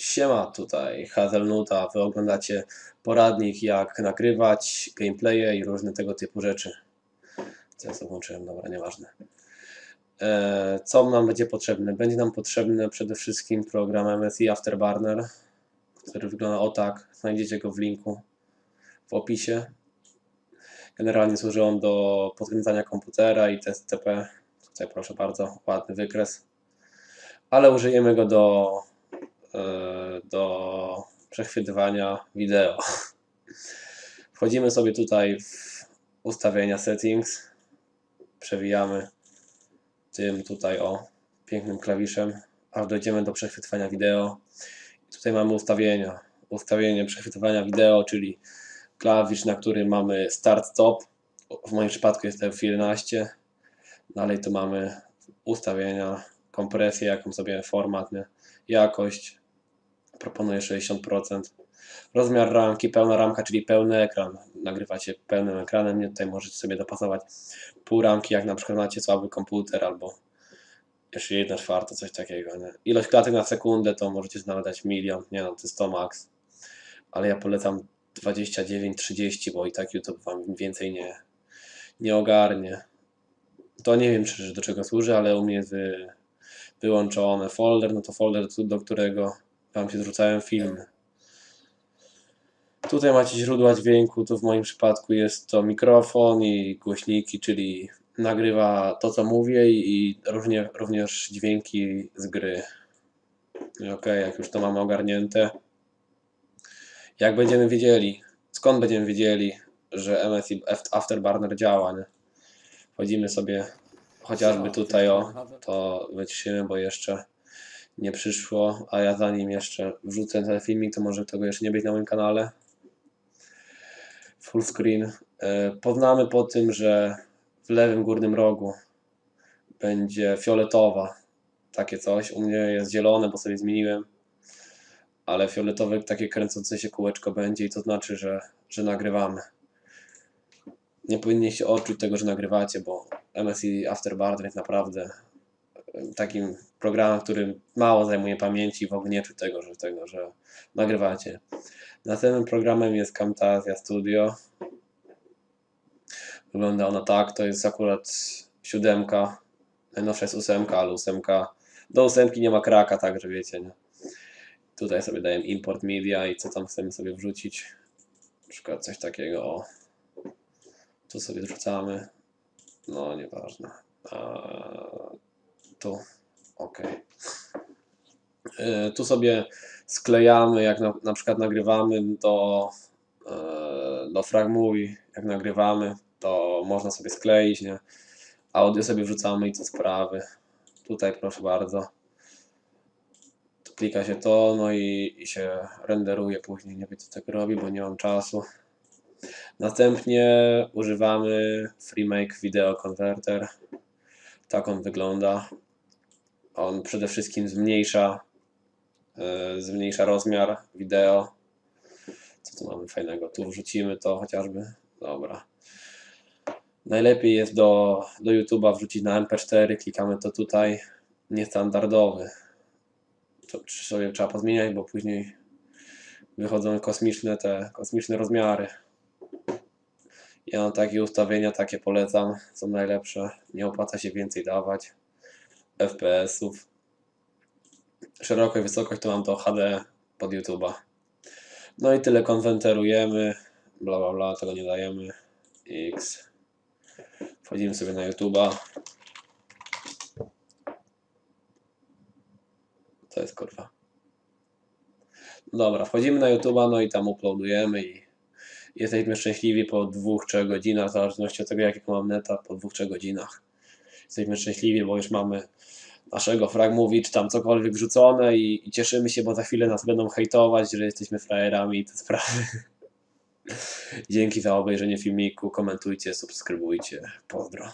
Siema, tutaj Hazelnuta. Wy oglądacie poradnik jak nagrywać, gameplaye i różne tego typu rzeczy. Co ja włączyłem? Dobra, nieważne. E, co nam będzie potrzebne? Będzie nam potrzebny przede wszystkim program MSI Afterburner, który wygląda o tak. Znajdziecie go w linku w opisie. Generalnie służy on do podkręcania komputera i TSTP. Tutaj proszę bardzo, ładny wykres. Ale użyjemy go do do przechwytywania wideo. Wchodzimy sobie tutaj w ustawienia settings, przewijamy tym tutaj o pięknym klawiszem, aż dojdziemy do przechwytywania wideo. Tutaj mamy ustawienia. Ustawienie przechwytywania wideo, czyli klawisz, na którym mamy start stop. W moim przypadku jest F11. Dalej tu mamy ustawienia, kompresję, jaką sobie format, nie? jakość, proponuję 60%. Rozmiar ramki, pełna ramka, czyli pełny ekran. Nagrywacie pełnym ekranem, nie tutaj możecie sobie dopasować pół ramki, jak na przykład macie słaby komputer albo jeszcze jedna czwarta, coś takiego. Nie? Ilość klatek na sekundę to możecie znaleźć milion, nie no, to jest to max. Ale ja polecam 29-30, bo i tak YouTube Wam więcej nie, nie ogarnie. To nie wiem, czy do czego służy, ale u mnie wy, wyłączony folder, no to folder, do którego Wam się zrzucałem filmy. Tutaj macie źródła dźwięku, tu w moim przypadku jest to mikrofon i głośniki, czyli nagrywa to co mówię i różnie, również dźwięki z gry. Ok, jak już to mamy ogarnięte. Jak będziemy wiedzieli, skąd będziemy wiedzieli, że MSI Afterburner działa, nie? Wchodzimy sobie chociażby tutaj o, to wyciszymy, bo jeszcze nie przyszło, a ja zanim jeszcze wrzucę ten filmik, to może tego jeszcze nie być na moim kanale. Full screen. E, poznamy po tym, że w lewym górnym rogu będzie fioletowa, takie coś. U mnie jest zielone, bo sobie zmieniłem, ale fioletowe takie kręcące się kółeczko będzie i to znaczy, że, że nagrywamy. Nie powinniście odczuć tego, że nagrywacie, bo MSI Afterburner jest naprawdę takim programem, który mało zajmuje pamięci w ogóle nie tego, że, tego, że nagrywacie. Następnym programem jest Camtasia Studio. Wygląda ona tak, to jest akurat siódemka, najnowsza jest ósemka, ale ósemka, do ósemki nie ma kraka, także wiecie, nie? Tutaj sobie daję import media i co tam chcemy sobie wrzucić. Na przykład coś takiego, o. Tu sobie wrzucamy. No, nieważne. Tu, ok. Tu sobie sklejamy, jak na, na przykład nagrywamy do, e, do FragMovie, jak nagrywamy, to można sobie skleić, nie? Audio sobie wrzucamy i co sprawy. Tutaj proszę bardzo. Tu klika się to, no i, i się renderuje później. Nie wiem co tak robi, bo nie mam czasu. Następnie używamy FreeMake Video Converter. Tak on wygląda. On przede wszystkim zmniejsza, yy, zmniejsza rozmiar wideo. Co tu mamy fajnego? Tu wrzucimy to chociażby. Dobra. Najlepiej jest do, do YouTube'a wrzucić na MP4, klikamy to tutaj, niestandardowy. To sobie trzeba pozmieniać, bo później wychodzą kosmiczne te kosmiczne rozmiary. Ja mam takie ustawienia, takie polecam, są najlepsze. Nie opłaca się więcej dawać. FPS-ów. Szerokość, wysokość to mam to HD pod YouTube'a. No i tyle konwenterujemy. Bla bla bla, tego nie dajemy. X. Wchodzimy sobie na YouTube'a. To jest kurwa. Dobra, wchodzimy na YouTube'a, no i tam uploadujemy i jesteśmy szczęśliwi po dwóch, trzech godzinach, w zależności od tego jakiego mam neta, po dwóch, trzech godzinach. Jesteśmy szczęśliwi, bo już mamy naszego fragmovie, czy tam cokolwiek wrzucone i, i, cieszymy się, bo za chwilę nas będą hejtować, że jesteśmy frajerami i te sprawy. Dzięki za obejrzenie filmiku, komentujcie, subskrybujcie. Pozdro.